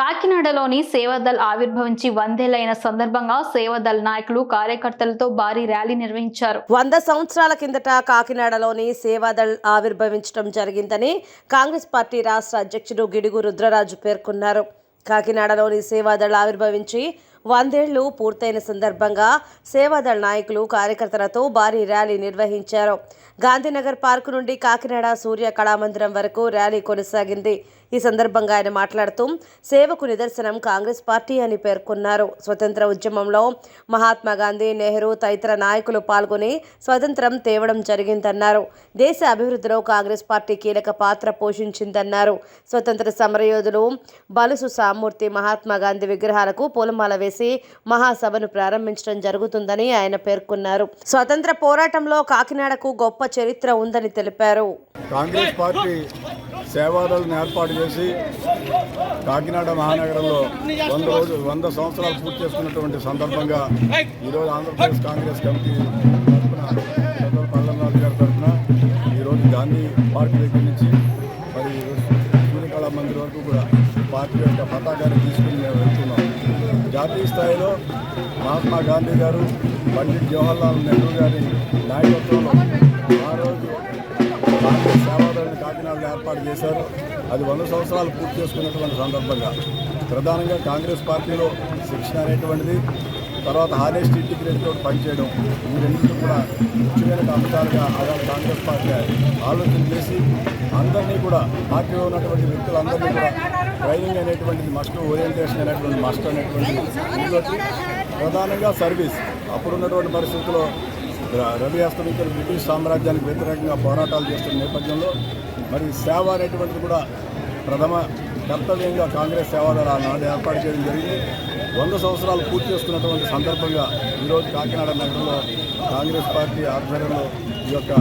కాకినాడలోని సేవాదల్ ఆవిర్భవించి వందేళ్ళైన సందర్భంగా సేవాదల్ నాయకులు కార్యకర్తలతో భారీ ర్యాలీ నిర్వహించారు. వంద సంవత్సరాల కిందట కాకినాడలోని సేవాదళ్ ఆవిర్భవించడం జరిగిందని కాంగ్రెస్ పార్టీ రాష్ట్ర అధ్యక్షుడు గిడుగు రుద్రరాజు పేర్కొన్నారు. కాకినాడలోని సేవాదళ ఆవిర్భవించి వందేళ్ళు పూర్తయిన సందర్భంగా సేవాదళ నాయకులు కార్యకర్తలతో భారీ ర్యాలీ నిర్వహించారు. గాంధీనగర్ పార్కు నుండి కాకినాడ సూర్య కళామందిరం వరకు ర్యాలీ కొనసాగింది. ఈ సందర్భంగా ఆయన మాట్లాడుతూ సేవకు నిదర్శనం కాంగ్రెస్ పార్టీ అని పేర్కొన్నారు. స్వతంత్ర ఉద్యమంలో మహాత్మా గాంధీ నెహ్రూ తదితర నాయకులు పాల్గొని స్వతంత్రం తేవడం జరిగిందన్నారు. దేశ అభివృద్ధిలో కాంగ్రెస్ పార్టీ కీలక పాత్ర పోషించిందన్నారు. స్వతంత్ర సమరయోధులు బలుసు సామూర్తి మహాత్మా గాంధీ విగ్రహాలకు పూలమాల వేసి మహాసభను ప్రారంభించడం జరుగుతుందని ఆయన పేర్కొన్నారు. స్వతంత్ర పోరాటంలో కాకినాడకు గొప్ప చరిత్ర ఉందని తెలిపారు. కాంగ్రెస్ పార్టీ సేవాదళను ఏర్పాటు చేసి కాకినాడ మహానగరంలో వంద రోజు వంద సంవత్సరాలు పూర్తి చేసుకున్నటువంటి సందర్భంగా ఈరోజు ఆంధ్రప్రదేశ్ కాంగ్రెస్ కమిటీ తరఫున పల్లెనాథ్ గారి తరఫున ఈరోజు గాంధీ పార్క్ దగ్గర నుంచి మరి సూర్యకళా మందిర్ వరకు కూడా పార్టీ యొక్క పతాకాన్ని తీసుకుని మేము వెళ్తున్నాం. జాతీయ స్థాయిలో మహాత్మా గాంధీ గారు పండిట్ జవహర్లాల్ నెహ్రూ గారి నాయకత్వంలో సేవాదళని ఏర్పాటు చేశారు. అది వంద సంవత్సరాలు పూర్తి చేసుకున్నటువంటి సందర్భంగా ప్రధానంగా కాంగ్రెస్ పార్టీలో శిక్షణ అనేటువంటిది తర్వాత హానెస్ట్ ఇంటిగ్రేట్తో పనిచేయడం ఈ రెండింటి కూడా ముఖ్యమైన అంశాలుగా ఆనాడు కాంగ్రెస్ పార్టీ ఆలోచన చేసి అందరినీ కూడా పార్టీలో ఉన్నటువంటి వ్యక్తులందరినీ కూడా ట్రైనింగ్ అనేటువంటిది మస్ట్ ఓరియంటేషన్ అనేటువంటి మస్ట్ అనేటువంటి ప్రధానంగా సర్వీస్ అప్పుడున్నటువంటి పరిస్థితుల్లో రవి అస్తమికలు బ్రిటిష్ సామ్రాజ్యానికి వ్యతిరేకంగా పోరాటాలు చేస్తున్న నేపథ్యంలో మరి సేవ అనేటువంటిది కూడా ప్రథమ కర్తవ్యంగా కాంగ్రెస్ సేవాదళ నాడు ఏర్పాటు చేయడం జరిగింది. వంద సంవత్సరాలు పూర్తి చేసుకున్నటువంటి సందర్భంగా ఈరోజు కాకినాడ నగరంలో కాంగ్రెస్ పార్టీ ఆధ్వర్యంలో ఈ యొక్క